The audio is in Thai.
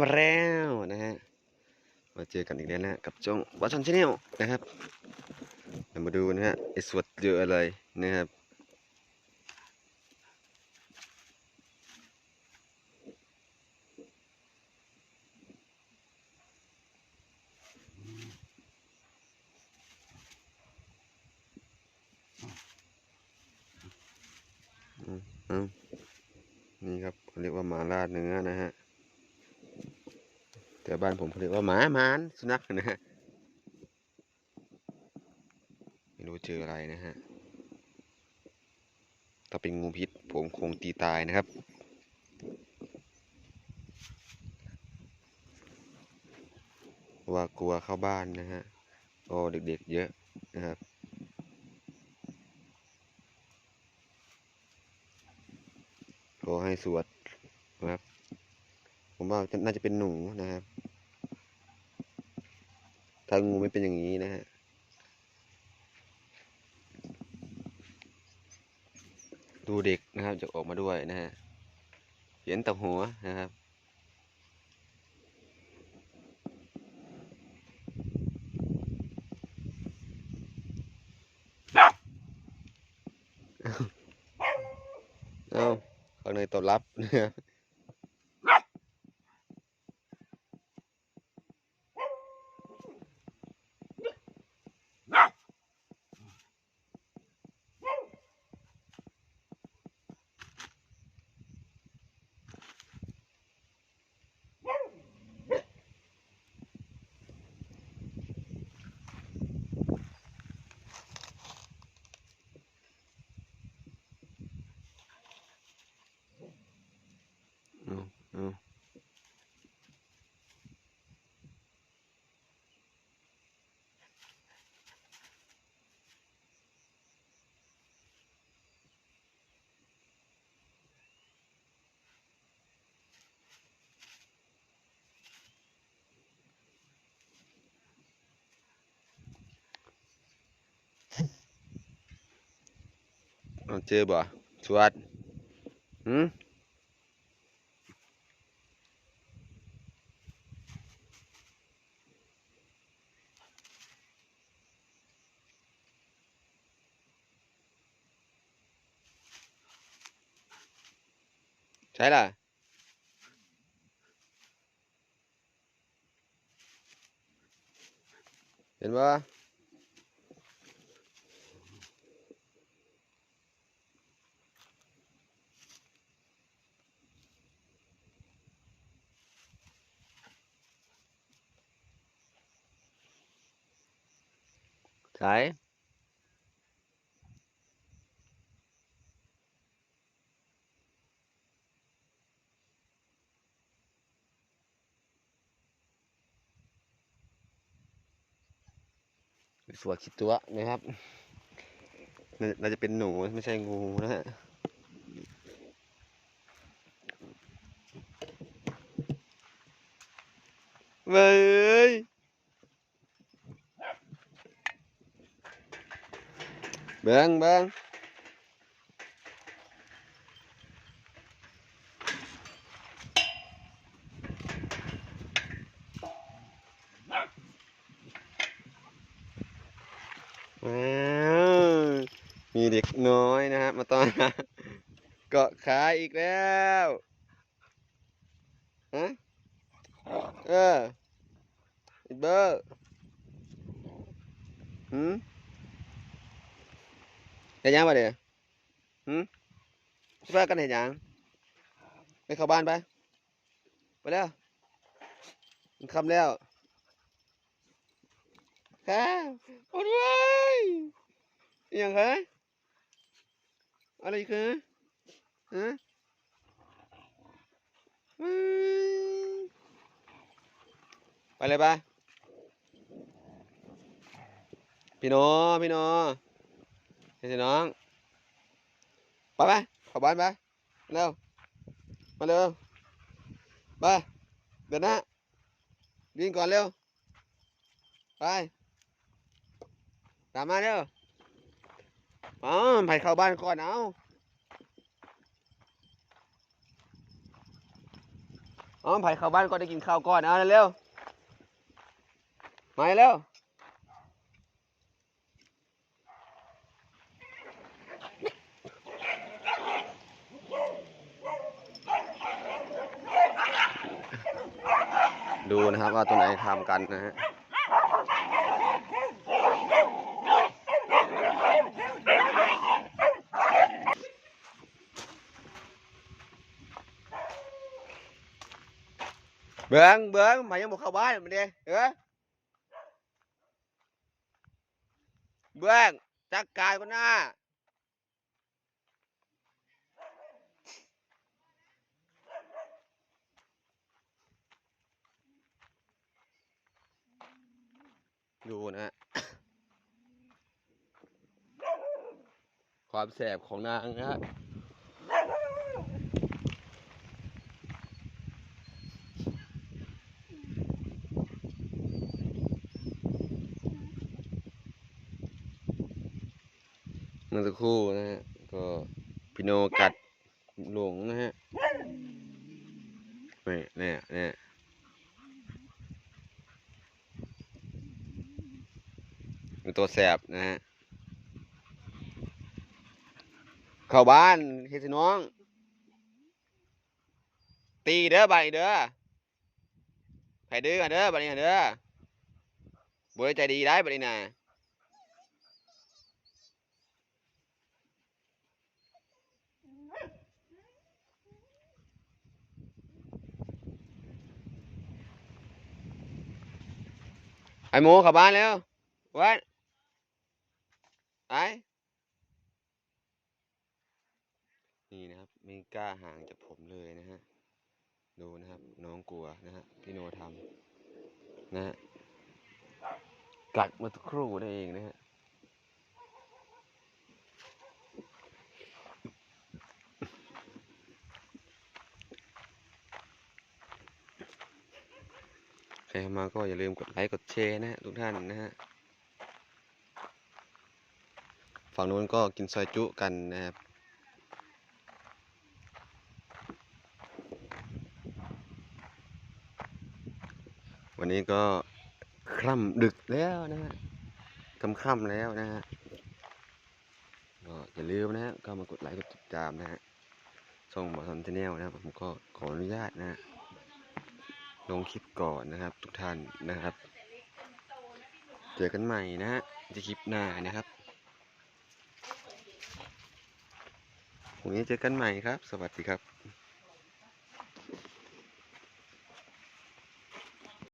มาแล้วนะฮะ มาเจอกันอีกแล้วนะกับจ้องวัชันชาแนลนะครับเรามาดูนะฮะไอ้สวดเยอะอะไรนะครับอืมนี่ครับเรียกว่าหมาลาดเนื้อนะ แต่บ้านผมเขาเรียกว่าหมาหมานสุนัขนะฮะไม่รู้เจออะไรนะฮะถ้าเป็นงูพิษผมคงตีตายนะครับว่ากลัวเข้าบ้านนะฮะโอ้เด็กๆเยอะนะครับขอให้สวดนะครับ ผมว่าน่าจะเป็นหนูนะครับ ถ้างูไม่เป็นอย่างนี้นะฮะดูเด็กนะครับจะออกมาด้วยนะฮะเห็นแต่หัวนะครับเอาข้างในตอบรับนะครับ เอาเอา เอาเจอบ่สวัสดหืมใช่ล่ะเห็นว่า ใช่สวดคิดตัวนะครับน่าน่าจะเป็นหนูไม่ใช่งูนะฮะเว้ย เบิ้งเบิ้งว้าวมีเด็กน้อยนะฮะมาตอนเกาะขาอีกแล้วฮะเอออ้เบอร์หืม เห็นยังปะเดี๋ยวหืมสิพากันเห็นยังไปเข้าบ้านไป ไปแล้วมันคำแล้วค่ะโอ้ยอย่างคะอะไรคือฮะไปเลยไปพี่โนพี่โนเฮ้ยน้องไปไปเข้าบ้านไปเร็วมาเร็วไปเดินหน้าวิ่งก่อนเร็วไปตามมาเร็วอ๋อไปเข้าบ้านก่อนเอาอ๋อไผ่เข้าบ้านก็ได้กินข้าวก่อนเอาเร็วมาเร็ว ดูนะครับว่าตัวไหนทำกันนะฮะเบิ้งเบิ้งมายังบอกเข้าบ้านมาเด้เออเบิ้งจักกายก็หน้า ดูนะฮะความแสบของนางนะฮะเมื่อสักครู่นะฮะก็พี่โนกัดหลงนะฮะนี่เนี่ยเนี่ยเป็น ตัวแสบนะฮะเข้าบ้านเฮ็ดสิน้อง ตีเด้อบัดนี้เด้อไผดื้อกันเด้อบัดนี้เด้อบ่ได้ใจดีได้บัดนี้น่ะไอ้หมูเข้าบ้านแล้วไว้ ไปนี่นะครับไม่กล้าห่างจากผมเลยนะฮะดูนะครับ น้องกลัวนะฮะพี่โนทำนะฮะกัดมาสักครู่นั่นเองนะฮะใครมาก็อย่าลืมกดไลค์กดแชร์นะฮะทุกท่านนะฮะ ฝั่งนู้นก็กินซอยจุกันนะครับวันนี้ก็คร่ำดึกแล้วนะฮะค่ำค่ำๆแล้วนะฮะก็อย่าลืมนะฮะก็มากดไลค์กดติดตามนะฮะช่องหมอทำชาแนลนะครับผมก็ขออนุญาตนะฮะลงคลิปก่อนนะครับ ทุกท่านนะครับ เจอกันใหม่นะฮะจะคลิปหน้านะครับ พรุ่งนี้เจอกันใหม่ครับ สวัสดีครับ